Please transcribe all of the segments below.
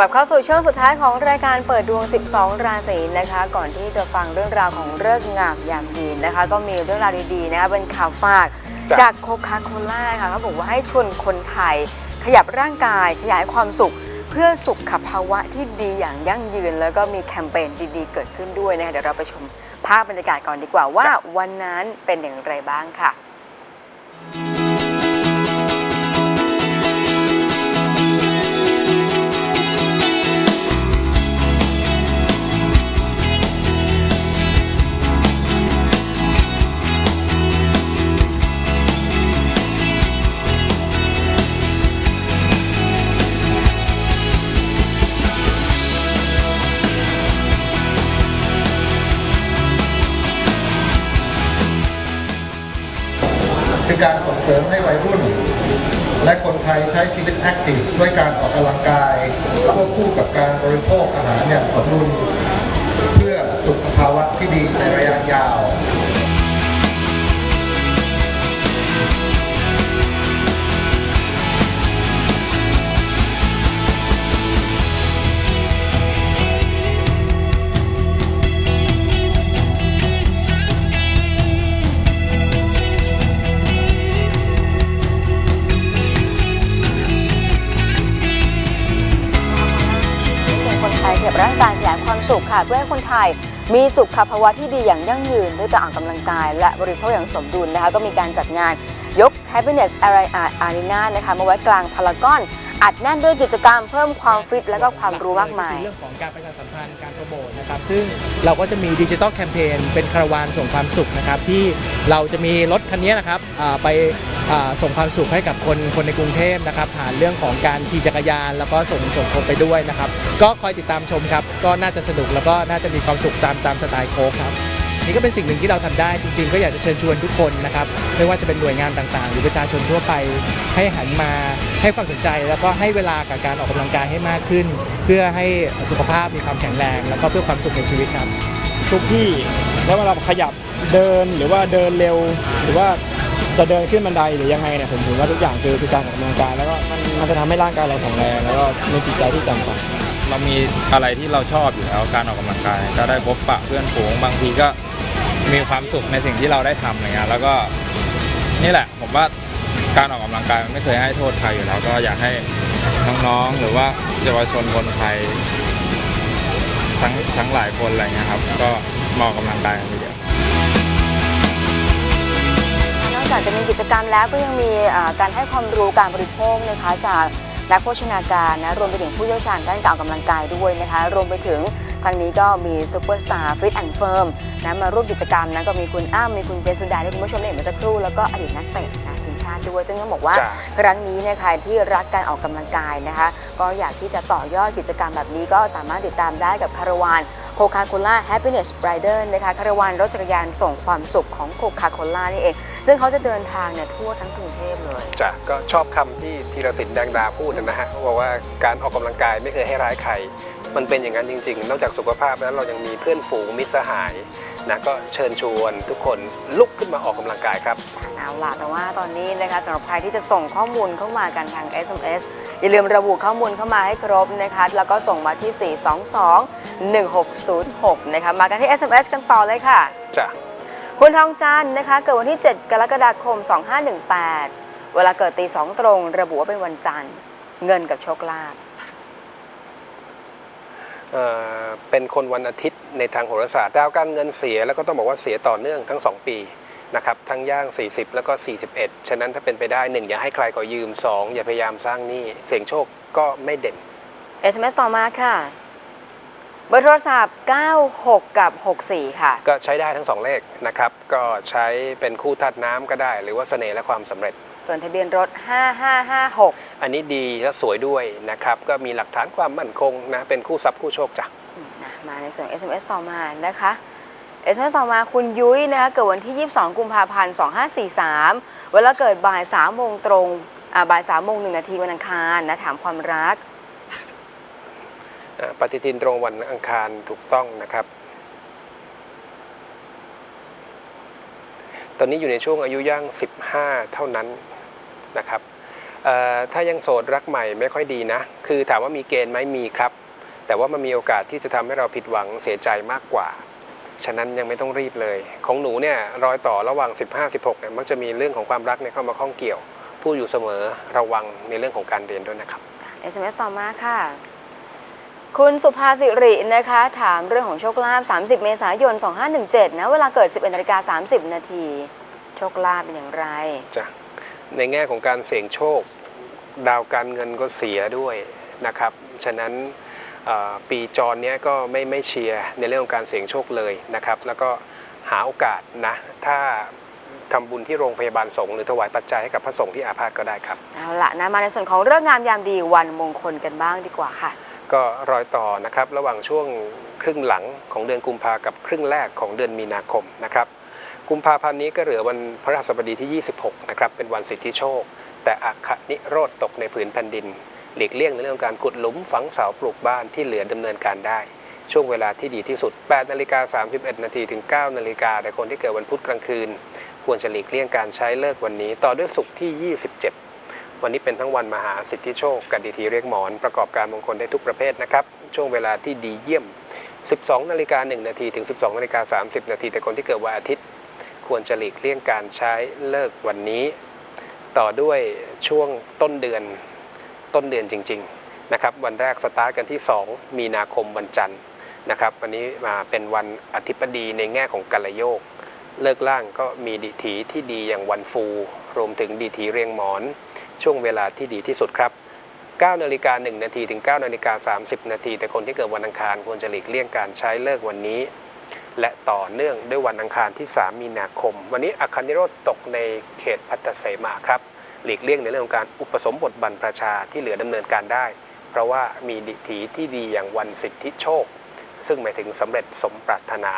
กลับเข้าสู่ช่วงสุดท้ายของรายการเปิดดวง 12 ราศีนะคะ ก่อนที่จะฟังเรื่องราวของเลิกษ์งามยามดีนะคะ ก็มีเรื่องราวดีๆนะคะเป็นข่าวฝากจ้ะ จากโคคาโคล่าค่ะเขาบอกว่าให้ชวนคนไทย ขยับร่างกายขยายความสุข เพื่อสุขภาวะที่ดีอย่างยั่งยืน แล้วก็มีแคมเปญดีๆ เกิดขึ้นด้วยนะคะเดี๋ยวเราไปชมภาพบรรยากาศก่อนดีกว่าว่าวันนั้นเป็นอย่างไรบ้างค่ะ คือการส่งเสริมให้วัยรุ่น และคนไทยใช้ชีวิตแอคทีฟด้วยการออกกำลังกายควบคู่กับการบริโภคอาหารอย่างสมดุล เพื่อสุขภาวะที่ดีในระยะยาว เป็นคนไทยเก็บร่างกายขยายความสุขค่ะ เพื่อให้คนไทยมีสุขภาวะที่ดีอย่างยั่งยืนด้วยการออกกำลังกาย และบริโภคอย่างสมดุลนะคะก็มีการจัดงานยก Happiness Arena นะคะมาไว้กลางพารากอนอัดแน่นด้วยกิจกรรมเพิ่มความฟิต และก็ความรู้มากมาย เรื่องของการประชาสัมพันธ์การโปรโมทนะครับ ซึ่งเราก็จะมีดิจิ t a ลแคมเปญเป็นคาราวานส่งความสุขนะครับ ที่เราจะมีรถคันนี้นะครับไป ส่งความสุขให้กับคนคนในกรุงเทพนะครับผ่านเรื่องของการขี่จักรยาน แล้วก็ส่งส่งคนไปด้วยนะครับ ก็คอยติดตามชมครับ ก็น่าจะสนุกแล้วก็น่าจะมีความสุขตามตามสไตล์โค้กครับนี่ก็เป็นสิ่งหนึ่งที่เราทำได้จริง ๆ ก็อยากจะเชิญชวนทุกคนนะครับไม่ว่าจะเป็นหน่วยงานต่างๆ หรือประชาชนทั่วไป ให้หันมาให้ความสนใจ แล้วก็ให้เวลากับการออกกำลังกายให้มากขึ้น เพื่อให้สุขภาพมีความแข็งแรง แล้วก็เพื่อความสุขในชีวิตครับ ทุกที่แล้วเวลาขยับเดินหรือว่าเดินเร็ว หรือว่า จะเดินขึ้นบันไดหรือยังไงเนี่ยผมถือว่าทุกอย่างคือคือการออกกำลังกายแล้วก็มันมันจะทำให้ร่างกายเราแข็งแรงแล้วก็มีจิตใจที่แจ่มใส เรามีอะไรที่เราชอบอยู่แล้วการออกกำลังกายก็ได้พบปะเพื่อนฝูงบางทีก็มีความสุขในสิ่งที่เราได้ทำอะไรเงี้ยแล้วก็นี่แหละ ผมว่าการออกกำลังกายมันไม่เคยให้โทษใครอยู่แล้ว ก็อยากให้น้องๆหรือว่าเยาวชนคนไทยทั้งทั้งหลายคนอะไรเงี้ยครับ ก็มาออกกำลังกายกัน จากจะมีกิจกรรมแล้วก็ยังมีอ่าการให้ความรู้การบริโภคนะคะจากนักโภชนาการนะรวมไปถึงผู้เชี่ยวชาญด้านการออกกำลังกายด้วยนะคะรวมไปถึงครั้งนี้ก็มีซูเปอร์สตาร์ฟิตแอนด์เฟิร์มนะมาร่วมกิจกรรมนะก็มีคุณอ้ำมีคุณเจนสุดาที่คุณผู้ชมได้เห็นเมื่อสักครู่แล้วก็อดีตนักเตะนะทีมชาติด้วย ซึ่งต้องบอกว่าจ้ะครั้งนี้เนี่ยใครที่รักการออกกำลังกายนะคะก็อยากที่จะต่อยอดกิจกรรมแบบนี้ก็สามารถติดตามได้กับคาราวานโคคาโคล่าแฮปปี้เนสไรเดอร์นะคะคาราวานรถจักรยานส่งความสุขของโคคาโคล่านี่เอง ซึ่งเขาจะเดินทางเนี่ยทั่วทั้งกรุงเทพเลยจ้ะก็ชอบคำที่ธีรศิลป์แดงดาพูดนะฮะเขาบอกว่าการออกกำลังกายไม่เคยให้ร้ายใคร มันเป็นอย่างนั้นจริง ๆ นอกจากสุขภาพแล้วเรายังมีเพื่อนฝูงมิตรสหายนะก็เชิญชวนทุกคนลุกขึ้นมาออกกำลังกายครับ เอาล่ะแต่ว่าตอนนี้นะคะสำหรับใครที่จะส่งข้อมูลเข้ามากันทาง SMS อย่าลืมระบุข้อมูลเข้ามาให้ครบนะคะแล้วก็ส่งมาที่ 422 1606 นะคะมากันที่ SMS กันต่อเลยค่ะ จ้ะ คุณทองจันทร์นะคะ เกิดวันที่ 7 กรกฎาคม 2518 เวลาเกิดตี2ตรง ระบุว่าเป็นวันจันทร์ เงินกับโชคลาภเอ่อเป็นคนวันอาทิตย์ในทางโหราศาสตร์ดาวการเงินเสียแล้วก็ต้องบอกว่าเสียต่อเนื่องทั้ง 2 ปีนะครับทั้งย่าง 40 แล้วก็ 41 ฉะนั้นถ้าเป็นไปได้ 1 อย่าให้ใครก่อยืม 2 อย่าพยายามสร้างหนี้เสี่ยงโชคก็ไม่เด่น SMS ต่อมาค่ะ เบอร์โทรศัพท์ 96 กับ 64 ค่ะ ก็ใช้ได้ทั้งสองเลขนะครับ ก็ใช้เป็นคู่ธาตุน้ำก็ได้ หรือว่าเสน่ห์และความสำเร็จ ส่วนทะเบียนรถ 5556 อันนี้ดีและสวยด้วยนะครับ ก็มีหลักฐานความมั่นคงนะเป็นคู่ทรัพย์คู่โชคจ้ะอืมนะมาในส่วน SMS ต่อมานะคะ SMS ต่อมาคุณยุ้ยนะคะเกิดวันที่ 22 กุมภาพันธ์ 2543 เวลาเกิดบ่าย3โมงตรงอ่าบ่าย3โมง1นาทีวันอังคารนะถามความรักอ่า ปฏิทินตรงวันอังคารถูกต้องนะครับ ตอนนี้อยู่ในช่วงอายุย่าง 15 เท่านั้นนะครับถ้ายังโสดรักใหม่ไม่ค่อยดีนะ คือถามว่ามีเกณฑ์ไหมมีครับ แต่ว่ามันมีโอกาสที่จะทำให้เราผิดหวังเสียใจมากกว่า ฉะนั้นยังไม่ต้องรีบเลย ของหนูเนี่ยรอยต่อระหว่าง 15-16เนี่ยมักจะมีเรื่องของความรักเนี่ยเข้ามาข้องเกี่ยว พูดอยู่เสมอระวังในเรื่องของการเรียนด้วยนะครับ SMS ต่อมาค่ะ คุณสุภาสิรินะคะ ถามเรื่องของโชคลาภ 30 เมษายน 2517 นะ เวลาเกิด 11นาฬิกา30 นาที โชคลาภเป็นอย่างไร จ้ะ ในแง่ของการเสี่ยงโชค ดาวการเงินก็เสียด้วยนะครับ ฉะนั้นเอ่อปีจรเนี้ยก็ไม่ไม่เชียร์ในเรื่องของการเสี่ยงโชคเลยนะครับ แล้วก็หาโอกาสนะ ถ้าทำบุญที่โรงพยาบาลสงฆ์หรือถวายปัจจัยให้กับพระสงฆ์ที่อาพาธก็ได้ครับ เอาละนะ มาในส่วนของเรื่องงามยามดีวันมงคลกันบ้างดีกว่าค่ะ ก็รอยต่อนะครับระหว่างช่วงครึ่งหลังของเดือนกุมภากับครึ่งแรกของเดือนมีนาคมนะครับกุมภาพันธ์นี้ก็เหลือวันพระราชบดีที่ 26 นะครับ เป็นวันสิทธิโชค แต่อัคนิโรธตกในผืนแผ่นดิน หลีกเลี่ยงในเรื่องการขุดหลุมฝังเสาปลูกบ้านที่เหลือดำเนินการได้ ช่วงเวลาที่ดีที่สุด 8 นาฬิกา 31 นาทีถึง 9 นาฬิกาแต่คนที่เกิดวันพุธกลางคืน ควรจะหลีกเลี่ยงการใช้เลิกวันนี้ ต่อด้วยศุกร์ที่ 27 วันนี้เป็นทั้งวันมหาสิทธิโชคกันดีทีเรียกหมอนประกอบการมงคลได้ทุกประเภทนะครับ ช่วงเวลาที่ดีเยี่ยม 12 นาฬิกา 1 นาทีถึง 12 นาฬิกา 30 นาทีแต่คนที่เกิดวันอาทิตย์ ควรจะหลีกเลี่ยงการใช้เลิกวันนี้ ต่อด้วยช่วงต้นเดือนต้นเดือนจริง ๆ นะครับ วันแรกสตาร์ทกันที่ 2 มีนาคมวันจันทร์นะครับ วันนี้มาเป็นวันอธิบดีในแง่ของกัลโยกเลิกล่างก็มีดีถีที่ดีอย่างวันฟู รวมถึงดีถีเรียงหมอน ช่วงเวลาที่ดีที่สุดครับ9นาฬิกา1นาทีถึง9นาฬิกา30 นาที แต่คนที่เกิดวันอังคารควรจะหลีกเลี่ยงการใช้เลิกวันนี้ และต่อเนื่องด้วยวันอังคารที่ 3 มีนาคม วันนี้อัคคณิโรธตกในเขตพัตเสมาครับหลีกเลี่ยงในเรื่องของการอุปสมบทบรรพชาที่เหลือดำเนินการได้ เพราะว่ามีดิถีที่ดีอย่างวันสิทธิโชค ซึ่งหมายถึงสำเร็จสมปรารถนา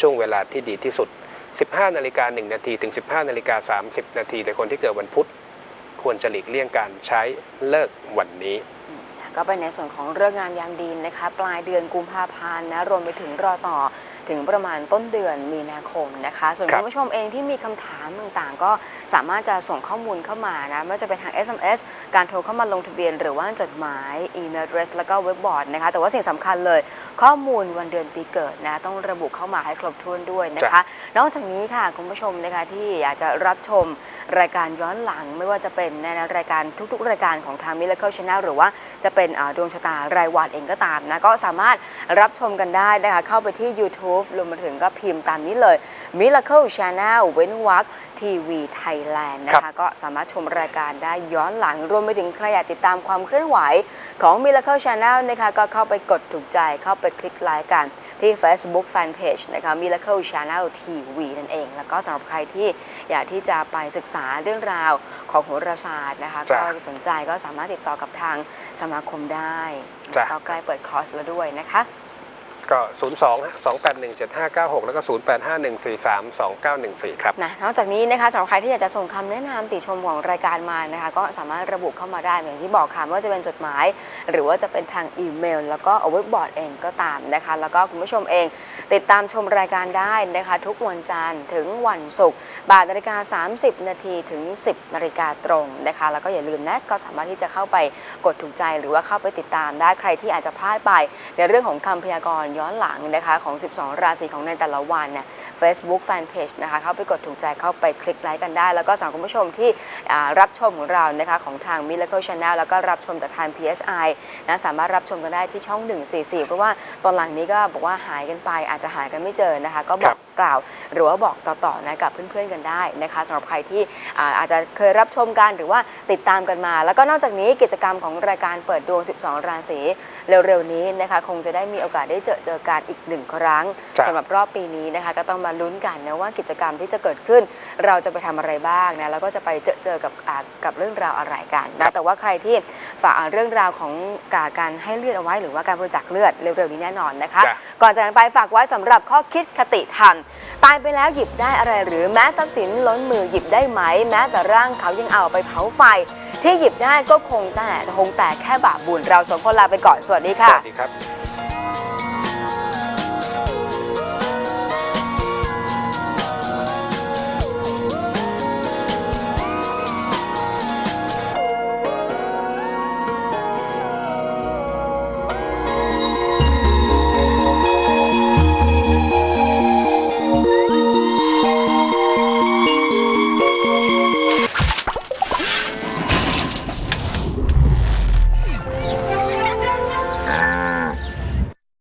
ช่วงเวลาที่ดีที่สุด 15นาฬิกา1นาทีถึง 15นาฬิกา30 นาทีแต่คนที่เกิดวันพุธ ควรจะหลีกเลี่ยงการใช้เลิกวันนี้ก็เป็นในส่วนของเรื่องงานยามดีนะคะ ปลายเดือนกุมภาพันธ์นะรวมไปถึงรอต่อ ถึงประมาณต้นเดือนมีนาคมนะคะ ส่วนครับคุณผู้ชมเองที่มีคำถามต่างๆ ก็สามารถจะส่งข้อมูลเข้ามานะไม่ว่าจะเป็นทาง SMS การโทรเข้ามาลงทะเบียน หรือว่าจดหมายอีเมล address แล้วก็เว็บบอร์ดนะคะแต่ว่าสิ่งสำคัญเลยข้อมูลวันเดือนปีเกิดนะต้องระบุเข้ามาให้ครบถ้วนด้วยนะคะ นอกจากนี้ค่ะคุณผู้ชมนะคะที่อยากจะรับชมรายการย้อนหลังไม่ว่าจะเป็นในรายการทุกๆ รายการของทาง Miracle Channel หรือว่าจะเป็นอ่าดวงชะตารายวันเองก็ตามนะก็สามารถรับชมกันได้นะคะเข้าไปที่ YouTube รวมไปถึงก็พิมพ์ตามนี้เลย Miracle Channel เว้นวรรคทีวีไทยแลนด์นะครัคะ บ ก็สามารถชมรายการได้ย้อนหลัง รวมไปถึงใครอยากติดตามความเคลื่อนไหวของ Miracle Channel นะคะก็เข้าไปกดถูกใจเข้าไปคลิกไลค์กันที่ Facebook Fanpage นะคะ Miracle Channel TV นั่นเอง แล้วก็สำหรับใครที่อยากที่จะไปศึกษาเรื่องราวของโหราศาสตร์นะคะจ้ะก็สนใจก็สามารถติดต่อกับทางสมาคมได้จ้ะก็ใกล้เปิดคอร์สแล้วด้วยนะคะ ก็ 02 281 7596 แล้วก็ 085143 2914 ครับนะนอกจากนี้นะคะสำหรับใครที่อยากจะส่งคำแนะนำติชมของรายการมานะคะ ก็สามารถระบุเข้ามาได้อย่างที่บอกค่ะไม่ว่าจะเป็นจดหมาย หรือว่าจะเป็นทางอีเมล แล้วก็เว็บบอร์ดเองก็ตามนะคะ แล้วก็คุณผู้ชมเองติดตามชมรายการได้นะคะ ทุกวันจันทร์ถึงวันศุกร์บ่ายนาฬิกา 30 นาทีถึง 10 นาฬิกาตรงนะคะ แล้วก็อย่าลืมนะก็สามารถที่จะเข้าไปกดถูกใจหรือว่าเข้าไปติดตามได้ใครที่อาจจะพลาดไปในเรื่องของคำพยากรณ์ย้อนหลังนะคะของ 12 ราศีของในแต่ละวันเนี่ย Facebook Fanpage นะคะเข้าไปกดถูกใจเข้าไปคลิกไลค์กันได้ แล้วก็สำหรับคุณผู้ชมที่รับชมของเรานะคะของทาง Miracle Channel แล้วก็รับชมจากทาง PSI นะสามารถรับชมกันได้ที่ช่อง 144 เพราะว่าตอนหลังนี้ก็บอกว่าหายกันไปอาจจะหายกันไม่เจอนะคะ ก็บอก กล่าว หรือว่าบอกต่อๆนะกับเพื่อนๆกันได้นะคะสำหรับใครที่อ่าอาจจะเคยรับชมกันหรือว่าติดตามกันมา แล้วก็นอกจากนี้กิจกรรมของรายการเปิดดวง 12 ราศีเร็วๆนี้นะคะคงจะได้มีโอกาสได้เจอเจอกันอีกหนึ่งครั้งจ้ะสำหรับรอบปีนี้นะคะก็ต้องมาลุ้นกันนะว่ากิจกรรมที่จะเกิดขึ้น เราจะไปทำอะไรบ้างนะแล้วก็จะไปเจอเจอกับอ่ากับเรื่องราวอะไรกันนะแต่ว่าใครที่ฝากอ่าเรื่องราวของการการให้เลือดเอาไว้ หรือว่าการบริจาคเลือดเร็วๆนี้แน่นอนนะคะจ้ะก่อนจากนั้นไปฝากไว้สำหรับข้อคิดคติธรรมตายไปแล้วหยิบได้อะไรหรือแม้ทรัพย์สินล้นมือหยิบได้ไหม แม้แต่ร่างเขายังเอาไปเผาไฟ ที่หยิบได้ก็คงแต่คงแต่แค่บาปบุญเราสองคนลาไปก่อนสวัสดีค่ะ สวัสดีครับ